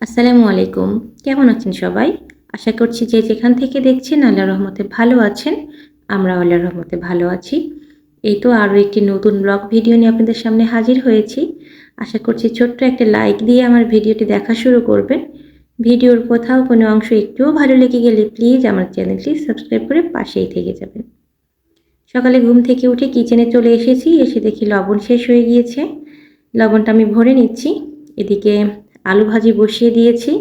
আসসালামু আলাইকুম। কেমন আছেন সবাই? আশা করছি যে যেখান থেকে দেখছেন আল্লাহ রহমতে ভালো আছেন, আমরা আল্লাহ রহমতে ভালো আছি। এই তো আরও একটি নতুন ব্লগ ভিডিও নিয়ে আপনাদের সামনে হাজির হয়েছি। আশা করছি ছোট্ট একটা লাইক দিয়ে আমার ভিডিওটি দেখা শুরু করবেন। ভিডিওর কোথাও কোনো অংশ একটুও ভালো লেগে গেলে প্লিজ আমার চ্যানেলটি সাবস্ক্রাইব করে পাশেই থেকে যাবেন। সকালে ঘুম থেকে উঠে কিচেনে চলে এসেছি, এসে দেখি লবণ শেষ হয়ে গিয়েছে। লবণটা আমি ভরে নিচ্ছি। এদিকে আলু ভাজি বসিয়ে দিয়েছি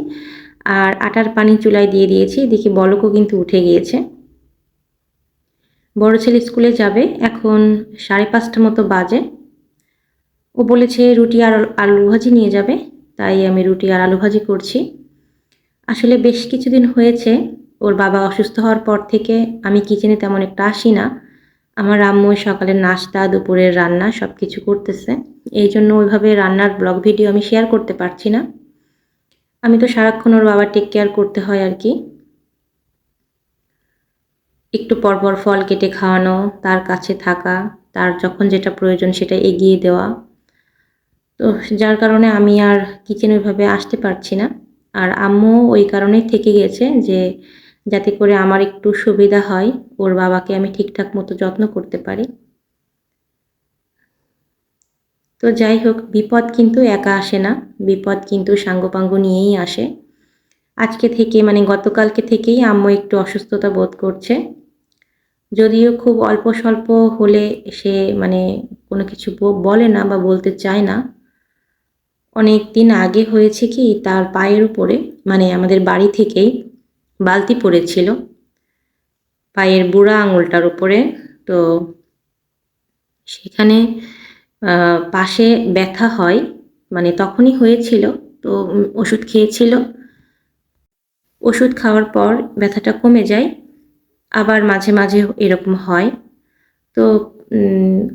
আর আটার পানি চুলায় দিয়ে দিয়েছি দেখি বলকও কিন্তু উঠে গিয়েছে। বড় ছেলে স্কুলে যাবে এখন সাড়ে পাঁচটা মতো বাজে। ও বলেছে রুটি আর আলু ভাজি নিয়ে যাবে, তাই আমি রুটি আর আলু ভাজি করছি। আসলে বেশ কিছুদিন হয়েছে, ওর বাবা অসুস্থ হওয়ার পর থেকে আমি কিচেনে তেমন একটা আসি না। আমার আম্মু সকালের নাস্তা, দুপুরের রান্না সব কিছু করতেছে। এই জন্য ওইভাবে রান্নার ব্লগ ভিডিও আমি শেয়ার করতে পারছি না। আমি তো সারাক্ষণ ওর বাবা টেক কেয়ার করতে হয় আর কি। একটু পরপর ফল কেটে খাওয়ানো, তার কাছে থাকা, তার যখন যেটা প্রয়োজন সেটা এগিয়ে দেওয়া। তো যার কারণে আমি আর কিচেন ওইভাবে আসতে পারছি না। আর আম্মু ওই কারণেই থেকে গেছে যে যাতে করে আমার একটু সুবিধা হয়, ওর বাবাকে আমি ঠিকঠাক মতো যত্ন করতে পারি। তো যাই হোক, বিপদ কিন্তু একা আসে না। বিপদ কিন্তু সাঙ্গপাঙ্গ নিয়েই আসে। আজকে থেকে মানে গতকালকে থেকেই আম্মু একটু অসুস্থতা বোধ করছে। যদিও খুব অল্প স্বল্প হলে সে মানে কোনো কিছু বলে না বা বলতে চায় না। অনেক দিন আগে হয়েছে কি, তার পায়ের উপরে মানে আমাদের বাড়ি থেকেই বালতি পড়েছিল। পায়ের বুড়া আঙুলটার উপরে। তো সেখানে পাশে ব্যথা হয় মানে তখনই হয়েছিল, তো ওষুধ খেয়েছিল। ওষুধ খাওয়ার পর ব্যথাটা কমে যায়, আবার মাঝে মাঝে এরকম হয়। তো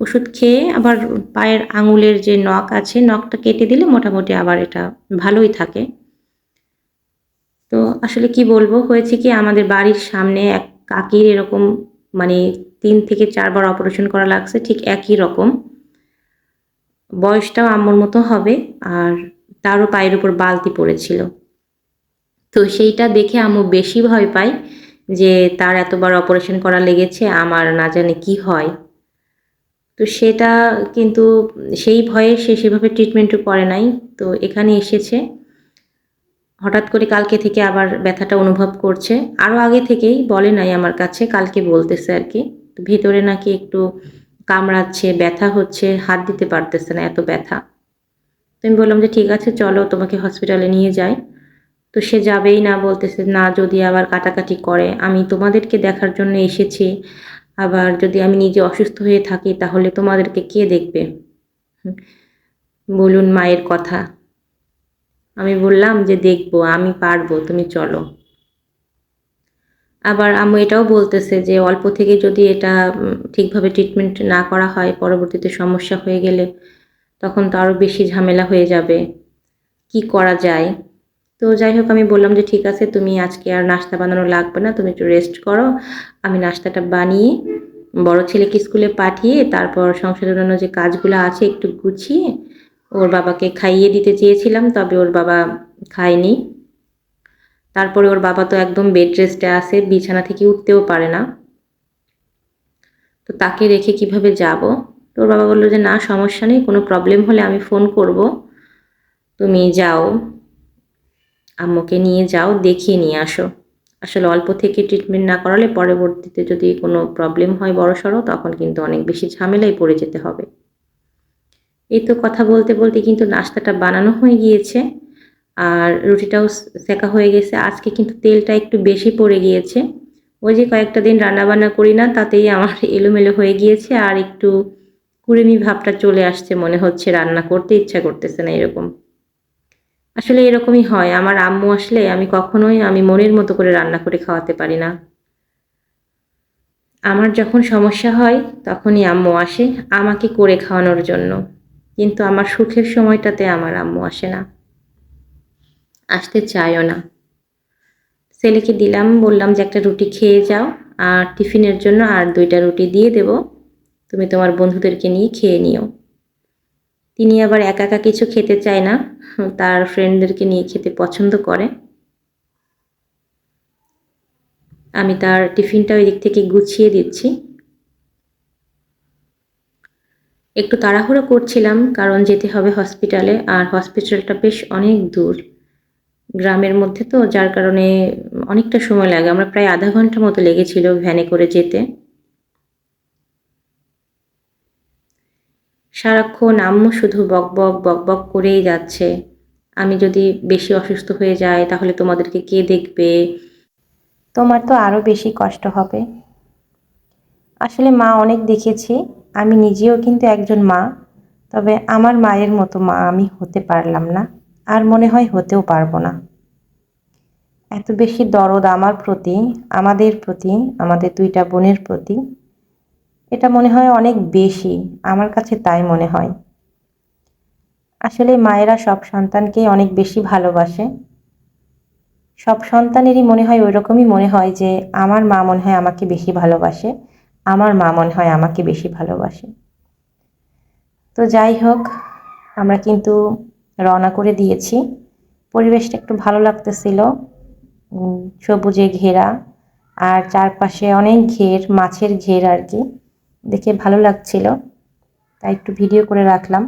ওষুধ খেয়ে আবার পায়ের আঙুলের যে নখ আছে, নখটা কেটে দিলে মোটামুটি আবার এটা ভালোই থাকে। তো আসলে কি বলব, হয়েছে কি আমাদের বাড়ির সামনে এক কাকির এরকম মানে তিন থেকে চারবার অপারেশন করা লাগছে, ঠিক একই রকম। বয়সটাও আম্মুর মতো হবে আর তারও পায়ের উপর বালতি পড়েছিল। তো সেইটা দেখে আম্মু বেশি ভয় পায় যে তার এতবার অপারেশন করা লেগেছে, আমার না জানে কি হয়। তো সেটা কিন্তু সেই ভয়ে সে সেভাবে ট্রিটমেন্টও করে নাই। তো এখানে এসেছে। হঠাৎ করে কালকে থেকে আবার ব্যথাটা অনুভব করছে। আরও আগে থেকেই বলে নাই আমার কাছে, কালকে বলতেছে আর কি। ভেতরে নাকি একটু কামড়াচ্ছে, ব্যথা হচ্ছে, হাত দিতে পারতেছে না, এত ব্যথা। তো আমি বললাম যে, ঠিক আছে, চলো তোমাকে হসপিটালে নিয়ে যাই। তো সে যাবেই না, বলতেছে, না, যদি আবার কাটাকাটি করে, আমি তোমাদেরকে দেখার জন্য এসেছি। আবার যদি আমি নিজে অসুস্থ হয়ে থাকি, তাহলে তোমাদেরকে কে দেখবে? বলুন মায়ের কথা। আমি বললাম যে, দেখব, আমি পারব, তুমি চলো। আবার আম্মু এটাও বলতেছে যে অল্প থেকে যদি এটা ঠিকভাবে ট্রিটমেন্ট না করা হয়, পরবর্তীতে সমস্যা হয়ে গেলে তখন তো আরও বেশি ঝামেলা হয়ে যাবে। কি করা যায়? তো যাই হোক, আমি বললাম যে ঠিক আছে, তুমি আজকে আর নাস্তা বানানো লাগবে না, তুমি একটু রেস্ট করো। আমি নাস্তাটা বানিয়ে বড় ছেলেকে স্কুলে পাঠিয়ে তারপর সংসারের জন্য যে কাজগুলো আছে একটু গুছিয়ে ওর বাবাকে খাইয়ে দিতে চেয়েছিলাম, তবে ওর বাবা খায়নি। তারপরে ওর বাবা তো একদম বেড রেস্টে আসে বিছানা থেকে উঠতেও পারে না। তো তাকে রেখে কীভাবে যাব? তো ওর বাবা বলল যে, না, সমস্যা নেই, কোনো প্রবলেম হলে আমি ফোন করব। তুমি যাও, আম্মুকে নিয়ে যাও, দেখিয়ে নিয়ে আসো। আসলে অল্প থেকে ট্রিটমেন্ট না করালে পরবর্তীতে যদি কোনো প্রবলেম হয় বড় সড়ো, তখন কিন্তু অনেক বেশি ঝামেলায় পড়ে যেতে হবে। এই তো কথা বলতে বলতে কিন্তু নাস্তাটা বানানো হয়ে গিয়েছে। আর রুটিটাও সেকা হয়ে গেছে। আজকে কিন্তু তেলটা একটু বেশি পড়ে গিয়েছে। ওই যে কয়েকটা দিন রান্নাবান্না করি না, তাতেই আমার এলোমেলো হয়ে গিয়েছে আর একটু কুড়েমি ভাবটা চলে আসছে মনে হচ্ছে রান্না করতে ইচ্ছা করতেছে না এরকম। আসলে এরকমই হয়। আমার আম্মু আসলে আমি কখনোই আমি মনের মতো করে রান্না করে খাওয়াতে পারি না। আমার যখন সমস্যা হয় তখনই আম্মু আসে আমাকে করে খাওয়ানোর জন্য। কিন্তু আমার সুখের সময়টাতে আমার আম্মু আসে না। আসতে চায়ও না। ছেলেকে দিলাম, বললাম যে একটা রুটি খেয়ে যাও, আর টিফিনের জন্য আর দুইটা রুটি দিয়ে দেব। তুমি তোমার বন্ধুদেরকে নিয়ে খেয়ে নিও। তিনি আবার একা একা কিছু খেতে চায় না, তার ফ্রেন্ডদেরকে নিয়ে খেতে পছন্দ করে। আমি তার টিফিনটা ওই দিক থেকে গুছিয়ে দিচ্ছি। একটু তাড়াহুড়ো করছিলাম, কারণ যেতে হবে হসপিটালে, আর হসপিটালটা বেশ অনেক দূর। গ্রামের মধ্যে তো, যার কারণে অনেকটা সময় লাগে। আমরা প্রায় আধা ঘণ্টা মতো লেগেছিল ভ্যানে করে যেতে। সারাক্ষণ আম্মু শুধু বক বক বক বক করেই যাচ্ছে। আমি যদি বেশি অসুস্থ হয়ে যাই, তাহলে তোমাদেরকে কে দেখবে? তোমার তো আরও বেশি কষ্ট হবে। আসলে মা অনেক দেখেছি, আমি নিজেও কিন্তু একজন মা, তবে আমার মায়ের মতো মা আমি হতে পারলাম না। আর মনে হয় হতেও পারব না। এত বেশি দরদ আমার প্রতি, আমাদের প্রতি, আমাদের দুইটা বোনের প্রতি, এটা মনে হয় অনেক বেশি, আমার কাছে তাই মনে হয়। আসলে মায়েরা সব সন্তানকেই অনেক বেশি ভালোবাসে। সব সন্তানেরই মনে হয় ওই রকমই মনে হয় যে, আমার মা মনে হয় আমাকে বেশি ভালোবাসে, আমার মা মনে হয় আমাকে বেশি ভালোবাসে। তো যাই হোক, আমরা কিন্তু রওনা করে দিয়েছি। পরিবেশটা একটু ভালো লাগতেছিল। সবুজে ঘেরা আর চারপাশে অনেক ঘের, মাছের ঘের আর কি। দেখে ভালো লাগছিল। তাই একটু ভিডিও করে রাখলাম।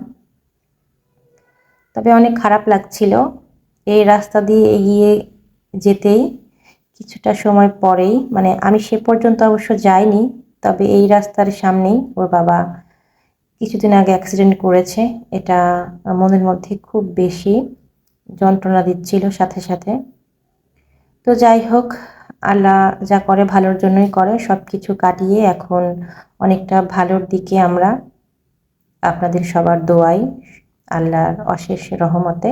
তবে অনেক খারাপ লাগছিল। এই রাস্তা দিয়ে এগিয়ে যেতেই কিছুটা সময় পরেই মানে আমি সে পর্যন্ত অবশ্য যাইনি, তবে এই রাস্তার সামনেই ওর বাবা কিছুদিন আগে অ্যাক্সিডেন্ট করেছে। এটা মনের মধ্যে খুব বেশি যন্ত্রণা দিচ্ছিল সাথে সাথে। তো যাই হোক, আল্লাহ যা করে ভালোর জন্যই করে সব কিছু কাটিয়ে এখন অনেকটা ভালোর দিকে আমরা আপনাদের সবার দোয়াই, আল্লাহর অশেষ রহমতে।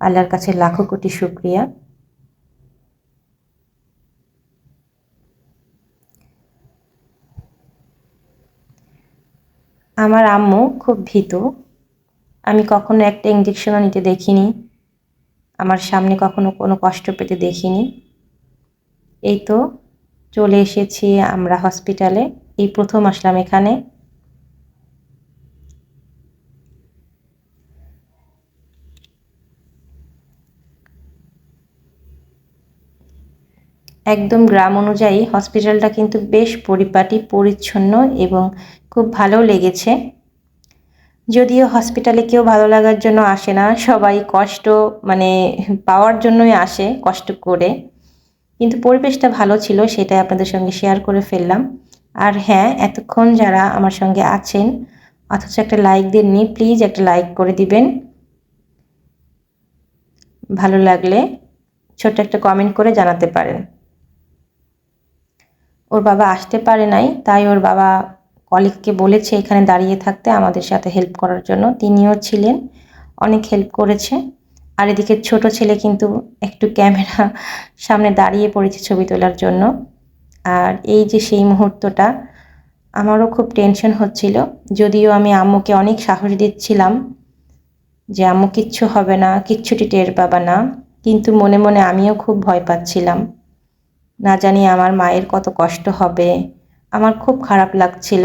আল্লাহর কাছে লাখো কোটি শুক্রিয়া। আমার আম্মু খুব ভীত। আমি কখনো একটা ইঞ্জেকশনও নিতে দেখিনি। আমার সামনে কখনো কোনো কষ্ট পেতে দেখিনি। এই তো চলে এসেছি আমরা হসপিটালে এই প্রথম আসলাম এখানে। একদম গ্রাম অনুযায়ী হসপিটালটা কিন্তু বেশ পরিপাটি, পরিচ্ছন্ন এবং খুব ভালো লেগেছে। যদিও হসপিটালে কেউ ভালো লাগার জন্য আসে না, সবাই কষ্ট মানে পাওয়ার জন্যই আসে কষ্ট করে। কিন্তু পরিবেশটা ভালো ছিল, সেটাই আপনাদের সঙ্গে শেয়ার করে ফেললাম। আর হ্যাঁ এতক্ষণ যারা আমার সঙ্গে আছেন, অথচ একটা লাইক দেননি, প্লিজ একটা লাইক করে দিবেন। ভালো লাগলে ছোট্ট একটা কমেন্ট করে জানাতে পারেন। ওর বাবা আসতে পারে নাই, তাই ওর বাবা কলিগকে বলেছে এখানে দাঁড়িয়ে থাকতে আমাদের সাথে হেল্প করার জন্য। তিনিও ছিলেন, অনেক হেল্প করেছে। আর এদিকে ছোট ছেলে কিন্তু একটু ক্যামেরা সামনে দাঁড়িয়ে পড়েছে ছবি তোলার জন্য। আর এই যে সেই মুহূর্তটা, আমারও খুব টেনশন হচ্ছিল। যদিও আমি আম্মুকে অনেক সাহস দিচ্ছিলাম যে, আম্মু, কিচ্ছু হবে না, কিচ্ছুটি টের পাবা না। কিন্তু মনে মনে আমিও খুব ভয় পাচ্ছিলাম। না জানি আমার মায়ের কত কষ্ট হবে। আমার খুব খারাপ লাগছিল।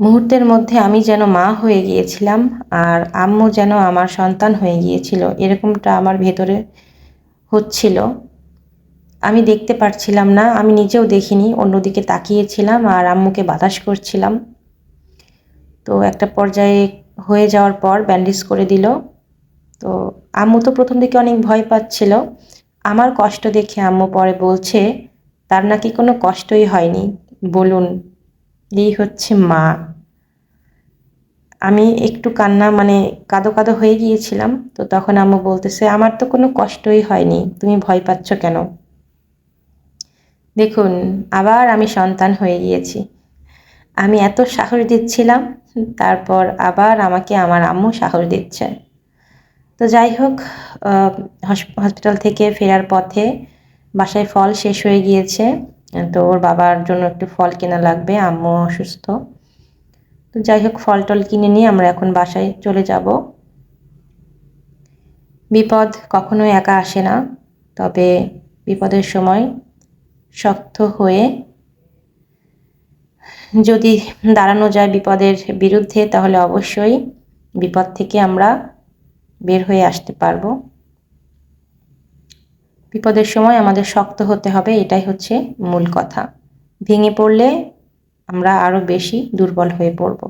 মুহূর্তের মধ্যে আমি যেন মা হয়ে গিয়েছিলাম আর আম্মু যেন আমার সন্তান হয়ে গিয়েছিল, এরকমটা আমার ভেতরে হচ্ছিল। আমি দেখতে পারছিলাম না, আমি নিজেও দেখিনি, অন্যদিকে তাকিয়েছিলাম আর আম্মুকে বাতাস করছিলাম। তো একটা পর্যায়ে হয়ে যাওয়ার পর ব্যান্ডেজ করে দিল। তো আম্মু তো প্রথম দিকে অনেক ভয় পাচ্ছিল আমার কষ্ট দেখে আম্মু পরে বলছে, তার নাকি কোনো কষ্টই হয়নি। বলুন, এই হচ্ছে মা। আমি একটু কান্না মানে কাদো কাদো হয়ে গিয়েছিলাম, তো তখন আম্মু বলতেছে, আমার তো কোনো কষ্টই হয়নি, তুমি ভয় পাচ্ছ কেন? দেখুন, আবার আমি সন্তান হয়ে গিয়েছি। আমি এত সাহস দিচ্ছিলাম, তারপর আবার আমাকে আমার আম্মু সাহস দিচ্ছে। তো যাই হোক হসপিটাল থেকে ফেরার পথে বাসায় ফল শেষ হয়ে গিয়েছে। তো ওর বাবার জন্য একটু ফল কেনা লাগবে, আম্মু অসুস্থ। তো যাই হোক, ফল টল কিনে নিয়ে আমরা এখন বাসায় চলে যাব। বিপদ কখনোই একা আসে না, তবে বিপদের সময় শক্ত হয়ে যদি দাঁড়ানো যায় বিপদের বিরুদ্ধে, তাহলে অবশ্যই বিপদ থেকে আমরা বের হয়ে আসতে পারব। বিপদের সময় আমাদের শক্ত হতে হবে, এটাই হচ্ছে মূল কথা। ভেঙে পড়লে আমরা আরও বেশি দুর্বল হয়ে পড়ব।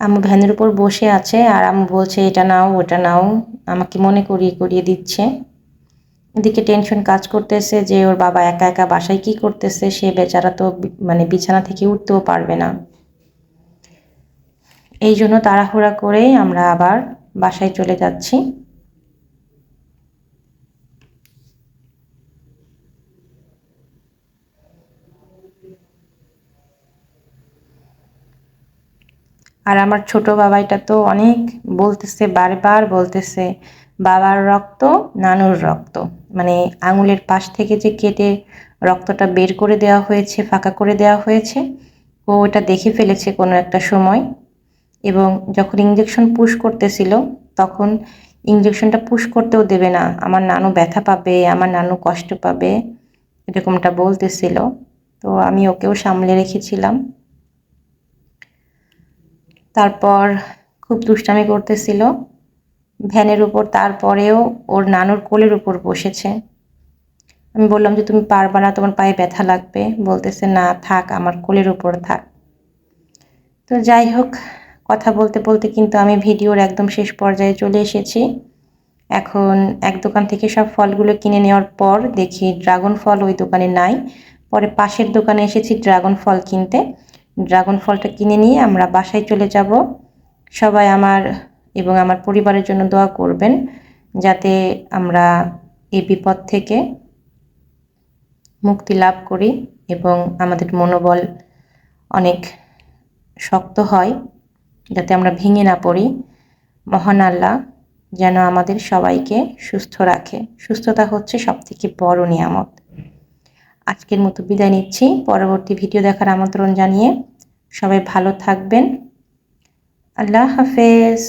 আম্মু ভ্যানের উপর বসে আছে আর আম্মু বলছে, এটা নাও, ওটা নাও। আমাকে মনে করিয়ে করিয়ে দিচ্ছে। এদিকে টেনশন কাজ করতেছে যে, ওর বাবা একা একা বাসায় কি করতেছে? সে বেচারা তো মানে বিছানা থেকে উঠতেও পারবে না। এই জন্য তাড়াহুড়া করেই আমরা আবার বাসায় চলে যাচ্ছি। আর আমার ছোট বাবাইটা তো অনেক বলতেছে, বারবার বলতেছে, বাবার রক্ত, নানুর রক্ত। মানে আঙুলের পাশ থেকে যে কেটে রক্তটা বের করে দেওয়া হয়েছে, ফাঁকা করে দেওয়া হয়েছে, ও ওটা দেখে ফেলেছে কোনো একটা সময়। এবং যখন ইঞ্জেকশন পুশ করতেছিল, তখন ইঞ্জেকশনটা পুশ করতেও দেবে না। আমার নানু ব্যথা পাবে, আমার নানু কষ্ট পাবে, এরকমটা বলতেছিল। তো আমি ওকেও সামলে রেখেছিলাম। তারপর খুব দুষ্টামি করতেছিল। ভ্যানের উপর, তারপরেও ওর নানুর কোলের উপর বসেছে। আমি বললাম যে, তুমি পারবা না, তোমার পায়ে ব্যথা লাগবে। বলতেছে, না, থাক, আমার কোলের উপর থাক। তো যাই হোক কথা বলতে বলতে কিন্তু আমি ভিডিওর একদম শেষ পর্যায়ে চলে এসেছি। এখন এক দোকান থেকে সব ফলগুলো কিনে নেওয়ার পর দেখি ড্রাগন ফল ওই দোকানে নাই। পরে পাশের দোকানে এসেছি ড্রাগন ফল কিনতে। ড্রাগন ফলটা কিনে নিয়ে আমরা বাসায় চলে যাব। সবাই আমার এবং আমার পরিবারের জন্য দোয়া করবেন যাতে আমরা এই বিপদ থেকে মুক্তি লাভ করি এবং আমাদের মনোবল অনেক শক্ত হয়। যাতে আমরা ভেঙে না পড়ি। মহান আল্লাহ যেন আমাদের সবাইকে সুস্থ রাখে। সুস্থতা হচ্ছে সবথেকে বড় নিয়ামত। আজকের মতো বিদায় নিচ্ছি। পরবর্তী ভিডিও দেখার আমন্ত্রণ জানিয়ে সবাই ভালো থাকবেন। আল্লাহ হাফেজ।